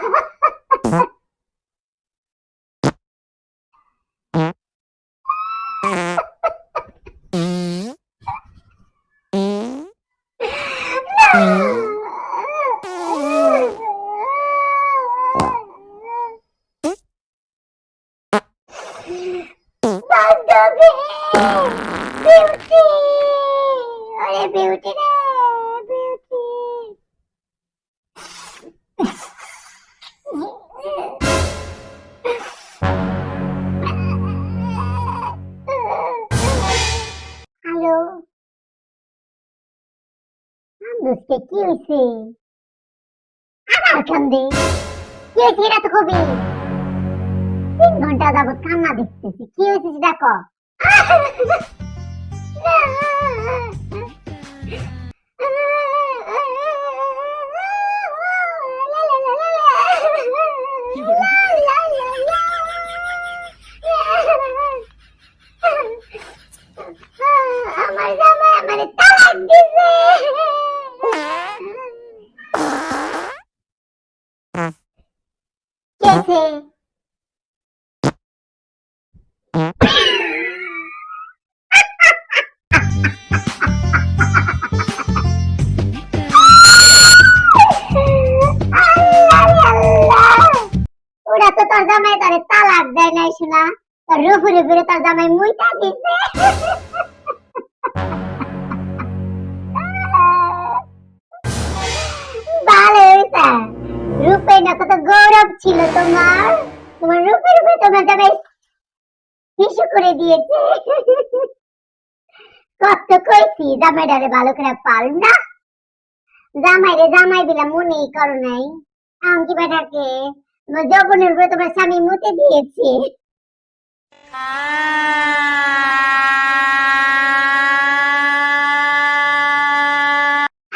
beauty! What a beauty! কান্দুসকে কি হয়েছে আবার কান্দে কি এটা তো কবি তিন ঘণ্টা যাবত কান্না দেখতেছি। কি হয়েছে দেখো? আমার ওরা তো তোর জামাই তারে তালাক দেয় নাই, শোনা? তোর রুফে রুফে তোর জামাই মুইতা দিছে। না কত গৌরব ছিল তোমার। তোমার তোমার করে দিয়েছে। কত কইছি ভালো করে পাল না। জামাই মনেই করো নাই। কি বেটাকে যৌবনের তোমার স্বামী মুতে দিয়েছে?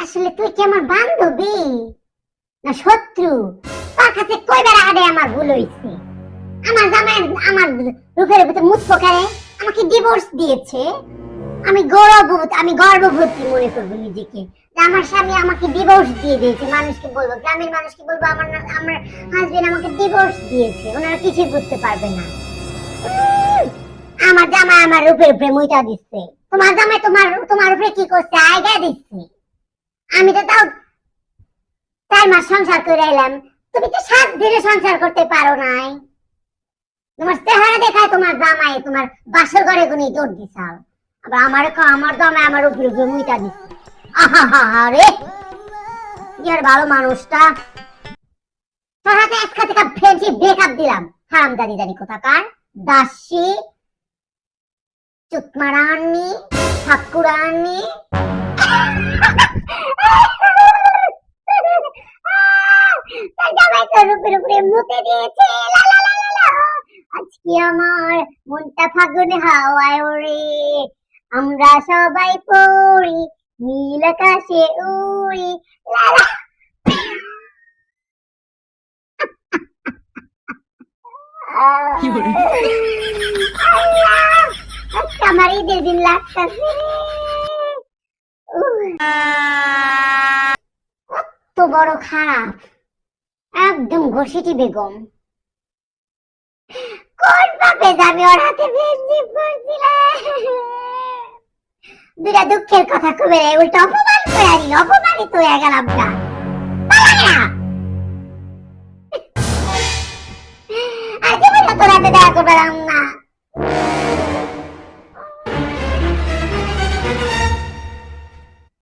আসলে তুই কি আমার বান্ধবী? না শত্রু? আগে আমার ভুল হয়েছে আমার জামাই আমার রূপের ভিতরে মুখ পোকারে আমাকে ডিভোর্স দিয়েছে। আমি গৌরববোধ আমি গর্ববোধী মনে করব নিজেকে। আমার স্বামী আমাকে ডিভোর্স দিয়ে দিয়েছে, মানুষকে বলব, গ্রামের মানুষকে বলব, আমার আমার হাজবেন্ড আমাকে ডিভোর্স দিয়েছে। ওনারা কিছুই বুঝতে পারবে না। আমার জামাই আমার রূপের উপরে মুইটা দিচ্ছে। তোমার জামাই তোমার তোমার উপরে কি করছে? আইডিয়া দিচ্ছে। আমি তো তাও চার মাস সংসার করে এলাম তুমি তো সাত দিনে সংসার করতে পারো নাই। তোমার চেহারা দেখায় তোমার জামাই, তোমার বাসর ঘরে গুনি দৌড় দিছাও। আবার আমার আমার জামাই আমার উপরে উপরে মুইটা দিচ্ছে আহা রে আর ভালো মানুষটা। তোর হাতে আজকে থেকে ফ্রেন্ডশিপ ব্রেকআপ দিলাম। হারামদারি জানি কোথাকার, দাসী চুতমারানি ঠাকুরানি। জামাই তোর উপরে উপরে মুতে দিয়েছে। লা লা লা লা লা। আজকে আমার মনটা ফাগুনে হাওয়ায় ওরে আমরা সবাই পড়ি নীল আকাশে উড়ি। লা লা। আমার ঈদের দিন লাগতেছে। কত বড় খারাপ। একদম ঘষিটি বেগম। কোন পাপে যাবে ওর হাতে দুটা দুঃখের কথা কবে উল্টো অপমান করে আনি, অপমানিত হয়ে গেলাম না আর জীবনে রাতে দেখা করবে